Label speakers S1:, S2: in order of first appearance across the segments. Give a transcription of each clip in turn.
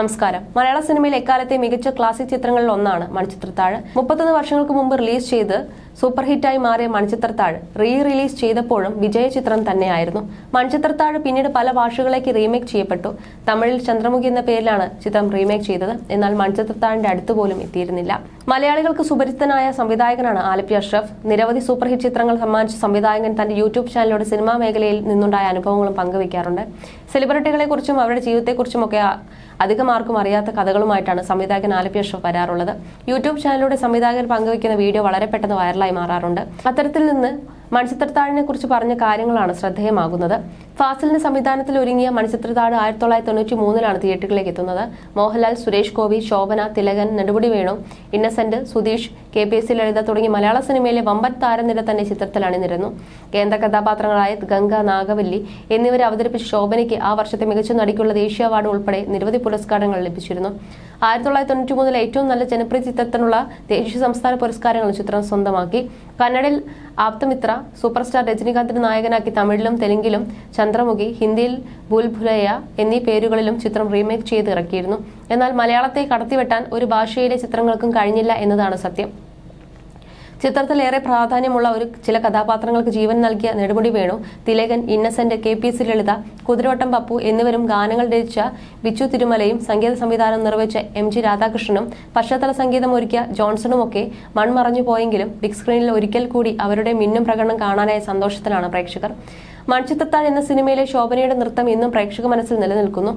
S1: നമസ്കാരം. മലയാള സിനിമയിൽ എക്കാലത്തെ മികച്ച ക്ലാസിക് ചിത്രങ്ങളിൽ ഒന്നാണ് മണിച്ചിത്രത്താഴ്. മുപ്പത്തൊന്ന് വർഷങ്ങൾക്ക് മുമ്പ് റിലീസ് ചെയ്ത് സൂപ്പർ ഹിറ്റായി മാറിയ മണിച്ചിത്രത്താഴ് റീ റിലീസ് ചെയ്തപ്പോഴും വിജയ ചിത്രം തന്നെയായിരുന്നു. മണിച്ചിത്രത്താഴ് പിന്നീട് പല ഭാഷകളിലേക്ക് റീമേക്ക് ചെയ്യപ്പെട്ടു. തമിഴിൽ ചന്ദ്രമുഖി എന്ന പേരിലാണ് ചിത്രം റീമേക്ക് ചെയ്തത്. എന്നാൽ മണിച്ചിത്രത്താഴിന്റെ അടുത്ത് പോലും എത്തിയിരുന്നില്ല. മലയാളികൾക്ക് സുപരിചിതനായ സംവിധായകനാണ് ആലപ്പി അഷ്റഫ്. നിരവധി സൂപ്പർ ഹിറ്റ് ചിത്രങ്ങൾ സമ്മാനിച്ച സംവിധായകൻ തന്റെ യൂട്യൂബ് ചാനലിലൂടെ സിനിമാ മേഖലയിൽ നിന്നുണ്ടായ അനുഭവങ്ങളും പങ്കുവയ്ക്കാറുണ്ട്. സെലിബ്രിറ്റികളെക്കുറിച്ചും അവരുടെ ജീവിതത്തെക്കുറിച്ചുമൊക്കെ അധികം ആർക്കും അറിയാത്ത കഥകളുമായിട്ടാണ് സംവിധായകൻ ആലപ്പി അഷ്റഫ് വരാറുള്ളത്. യൂട്യൂബ് ചാനലിലൂടെ സംവിധായകൻ പങ്കുവയ്ക്കുന്ന വീഡിയോ വളരെ പെട്ടെന്ന് വൈറലായി മാറാറുണ്ട്. അത്തരത്തിൽ നിന്ന് മൺചിത്രത്താഴിനെ കുറിച്ച് പറഞ്ഞ കാര്യങ്ങളാണ് ശ്രദ്ധേയമാകുന്നത്. ഫാസിലിന്റെ സംവിധാനത്തിൽ ഒരുങ്ങിയ മൺചിത്രത്താഴ് ആയിരത്തി തൊള്ളായിരത്തി തൊണ്ണൂറ്റി മൂന്നിലാണ് തിയേറ്ററിലേക്ക് എത്തുന്നത്. Mohanlal Suresh Gopi Shobhana Thilakan Nedumudi Venu Innocent Sudheesh K P S C Lalitha തുടങ്ങിയ മലയാള സിനിമയിലെ വമ്പൻ താരനിര തന്നെ ചിത്രത്തിൽ അണിനിരുന്നു കേന്ദ്ര കഥാപാത്രങ്ങളായ ഗംഗ നാഗവല്ലി എന്നിവരെ അവതരിപ്പിച്ച ശോഭനയ്ക്ക് ആ വർഷത്തെ മികച്ച നടിക്കുള്ള ദേശീയ അവാർഡ് ഉൾപ്പെടെ നിരവധി പുരസ്കാരങ്ങൾ ലഭിച്ചിരുന്നു. ആയിരത്തി തൊള്ളായിരത്തി തൊണ്ണൂറ്റി ഏറ്റവും നല്ല ജനപ്രിയ ചിത്രത്തിനുള്ള ദേശീയ സംസ്ഥാന പുരസ്കാരങ്ങൾ ചിത്രം സ്വന്തമാക്കി. കന്നഡയിൽ ആപ്തമിത്ര സൂപ്പർ സ്റ്റാർ രജനീകാന്തിന്റെ നായകനാക്കി തമിഴിലും തെലുങ്കിലും ചന്ദ്രമുഖി ഹിന്ദിയിൽ ഭൂൽഭുലയ എന്നീ പേരുകളിലും ചിത്രം റീമേക്ക് ചെയ്ത് ഇറക്കിയിരുന്നു എന്നാൽ മലയാളത്തെ കടത്തിവെട്ടാൻ ഒരു ഭാഷയിലെ ചിത്രങ്ങൾക്കും കഴിഞ്ഞില്ല എന്നതാണ് സത്യം. ചിത്രത്തിൽ ഏറെ പ്രാധാന്യമുള്ള ഒരു ചില കഥാപാത്രങ്ങൾക്ക് ജീവൻ നൽകിയ Nedumudi Venu Thilakan Innocent K P C Lalitha Kuthiravattam Pappu എന്നിവരും ഗാനങ്ങൾ രചിച്ച വിച്ചു തിരുമലയും സംഗീത സംവിധാനം നിർവഹിച്ച എം ജി രാധാകൃഷ്ണനും പശ്ചാത്തല സംഗീതം ഒരുക്കിയ ജോൺസണും ഒക്കെ മൺമറഞ്ഞു പോയെങ്കിലും ബിഗ് സ്ക്രീനിൽ ഒരിക്കൽ കൂടി അവരുടെ മിന്നും പ്രകടനം കാണാനായ സന്തോഷത്തിലാണ് പ്രേക്ഷകർ. മൺചിത്രത്താഴ് എന്ന സിനിമയിലെ ശോഭനയുടെ നൃത്തം ഇന്നും പ്രേക്ഷക മനസ്സിൽ നിലനിൽക്കുന്നു.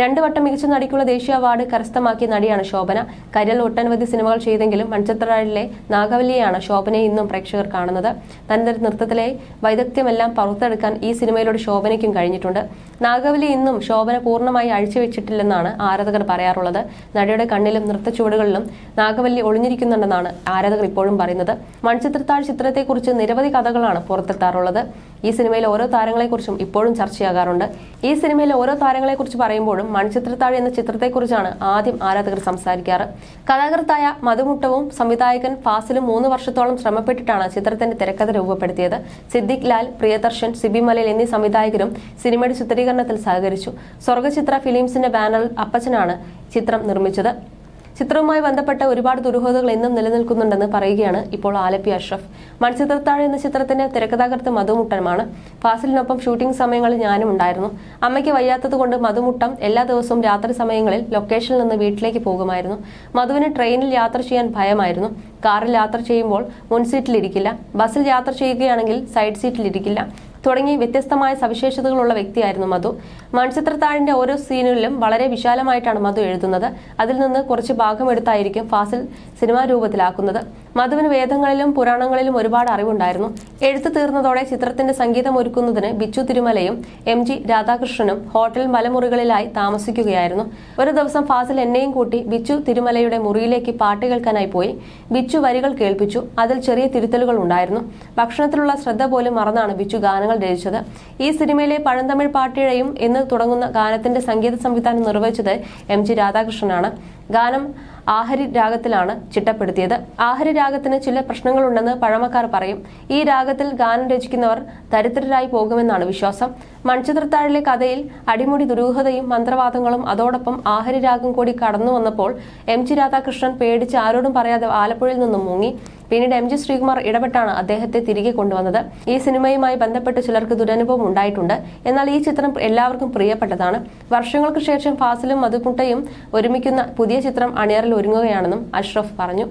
S1: രണ്ട് വട്ടം മികച്ച നടിക്കുള്ള ദേശീയ അവാർഡ് കരസ്ഥമാക്കിയ നടിയാണ് ശോഭന. കരിയൽ ഒട്ടനവധി സിനിമകൾ ചെയ്തെങ്കിലും മൺചിത്രത്താഴിലെ നാഗവല്ലിയാണ് ശോഭനയെ ഇന്നും പ്രേക്ഷകർ കാണുന്നത്. തന്റെ നൃത്തത്തിലെ വൈദഗ്ധ്യമെല്ലാം പുറത്തെടുക്കാൻ ഈ സിനിമയിലൂടെ ശോഭനയ്ക്കും കഴിഞ്ഞിട്ടുണ്ട്. നാഗവലി ഇന്നും ശോഭന പൂർണമായി അഴിച്ചുവെച്ചിട്ടില്ലെന്നാണ് ആരാധകർ പറയാറുള്ളത്. നടിയുടെ കണ്ണിലും നൃത്ത ചുവടുകളിലും നാഗവല്ലി ഒളിഞ്ഞിരിക്കുന്നുണ്ടെന്നാണ് ആരാധകർ ഇപ്പോഴും പറയുന്നത്. മൺചിത്രത്താഴ് ചിത്രത്തെക്കുറിച്ച് നിരവധി കഥകളാണ് പുറത്തെത്താറുള്ളത് ഈ സിനിമയിലെ ഓരോ താരങ്ങളെക്കുറിച്ചും ഇപ്പോഴും ചർച്ചയാകാറുണ്ട്. ഈ സിനിമയിലെ ഓരോ താരങ്ങളെക്കുറിച്ച് പറയുമ്പോഴും മൺചിത്രത്താഴ് എന്ന ചിത്രത്തെക്കുറിച്ചാണ് ആദ്യം ആരാധകർ സംസാരിക്കാറ്. കഥാകൃത്തായ മധുമുട്ടവും സംവിധായകൻ ഫാസിലും മൂന്ന് വർഷത്തോളം ശ്രമപ്പെട്ടിട്ടാണ് ചിത്രത്തിന്റെ തിരക്കഥ രൂപപ്പെടുത്തിയത്. സിദ്ദിഖ് ലാൽ പ്രിയദർശൻ സിബി മലയിൽ എന്നീ സംവിധായകരും സിനിമയുടെ ചിത്രീകരണത്തിൽ സഹകരിച്ചു. സ്വർഗചിത്ര ഫിലിംസിന്റെ ബാനറിൽ അപ്പച്ചനാണ് ചിത്രം നിർമ്മിച്ചത്. ചിത്രവുമായി ബന്ധപ്പെട്ട ഒരുപാട് ദുരൂഹതകൾ ഇന്നും നിലനിൽക്കുന്നുണ്ടെന്ന് പറയുകയാണ് ഇപ്പോൾ ആലപ്പി അഷ്റഫ്. മൺചിത്രത്താഴ് എന്ന ചിത്രത്തിന്റെ തിരക്കഥാകൃത്ത് മധുമുട്ടനുമാണ്. ഫാസിലിനൊപ്പം ഷൂട്ടിംഗ് സമയങ്ങളിൽ ഞാനും ഉണ്ടായിരുന്നു. അമ്മയ്ക്ക് വയ്യാത്തതുകൊണ്ട് മധുമുട്ടം എല്ലാ ദിവസവും രാത്രി സമയങ്ങളിൽ ലൊക്കേഷനിൽ നിന്ന് വീട്ടിലേക്ക് പോകുമായിരുന്നു. മധുവിന് ട്രെയിനിൽ യാത്ര ചെയ്യാൻ ഭയമായിരുന്നു. കാറിൽ യാത്ര ചെയ്യുമ്പോൾ മുൻസീറ്റിൽ ഇരിക്കില്ല. ബസ്സിൽ യാത്ര ചെയ്യുകയാണെങ്കിൽ സൈഡ് സീറ്റിലിരിക്കില്ല തുടങ്ങി വ്യത്യസ്തമായ സവിശേഷതകളുള്ള വ്യക്തിയായിരുന്നു മധു. മൺചിത്രത്താഴിന്റെ ഓരോ സീനുകളിലും വളരെ വിശാലമായിട്ടാണ് മധു എഴുതുന്നത്. അതിൽ നിന്ന് കുറച്ച് ഭാഗം എടുത്തായിരിക്കും ഫാസിൽ സിനിമാ രൂപത്തിലാക്കുന്നത്. മധുവിന് വേദങ്ങളിലും പുരാണങ്ങളിലും ഒരുപാട് അറിവുണ്ടായിരുന്നു. എഴുത്തു തീർന്നതോടെ ചിത്രത്തിന്റെ സംഗീതം ഒരുക്കുന്നതിന് ബിച്ചു തിരുമലയും എം ജി രാധാകൃഷ്ണനും ഹോട്ടൽ മലമുറികളിലായി താമസിക്കുകയായിരുന്നു. ഒരു ദിവസം ഫാസിൽ എന്നെയും കൂട്ടി ബിച്ചു തിരുമലയുടെ മുറിയിലേക്ക് പാട്ട് കേൾക്കാനായി പോയി. ബിച്ചു വരികൾ കേൾപ്പിച്ചു. അതിൽ ചെറിയ തിരുത്തലുകൾ ഉണ്ടായിരുന്നു. ഭക്ഷണത്തിലുള്ള ശ്രദ്ധ പോലും മറന്നാണ് ബിച്ചു ഗാനങ്ങൾ രചിച്ചത്. ഈ സിനിമയിലെ പഴന്തമിഴ് പാട്ടിഴയും എന്ന് തുടങ്ങുന്ന ഗാനത്തിന്റെ സംഗീത സംവിധാനം നിർവഹിച്ചത് എം ജി രാധാകൃഷ്ണനാണ്. ഗാനം ആഹരി രാഗത്തിലാണ് ചിട്ടപ്പെടുത്തിയത്. ആഹരി രാഗത്തിന് ചില പ്രശ്നങ്ങളുണ്ടെന്ന് പഴമക്കാർ പറയും. ഈ രാഗത്തിൽ ഗാനം രചിക്കുന്നവർ ദരിദ്രരായി പോകുമെന്നാണ് വിശ്വാസം. മൺചിത്രത്താഴിലെ കഥയിൽ അടിമുടി ദുരൂഹതയും മന്ത്രവാദങ്ങളും അതോടൊപ്പം ആഹരിരാഗം കൂടി കടന്നു വന്നപ്പോൾ എം ജി രാധാകൃഷ്ണൻ പേടിച്ച് ആരോടും പറയാതെ ആലപ്പുഴയിൽ നിന്നും മുങ്ങി. പിന്നീട് എം ജി ശ്രീകുമാർ ഇടപെട്ടാണ് അദ്ദേഹത്തെ തിരികെ കൊണ്ടുവന്നത്. ഈ സിനിമയുമായി ബന്ധപ്പെട്ട് ചിലർക്ക് ദുരനുഭവം ഉണ്ടായിട്ടുണ്ട്. എന്നാൽ ഈ ചിത്രം എല്ലാവർക്കും പ്രിയപ്പെട്ടതാണ്. വർഷങ്ങൾക്ക് ശേഷം ഫാസിലും മധുപുട്ടയും ഒരുമിക്കുന്ന പുതിയ ചിത്രം അണിയറിൽ ഒരുങ്ങുകയാണെന്നും അഷ്റഫ് പറഞ്ഞു.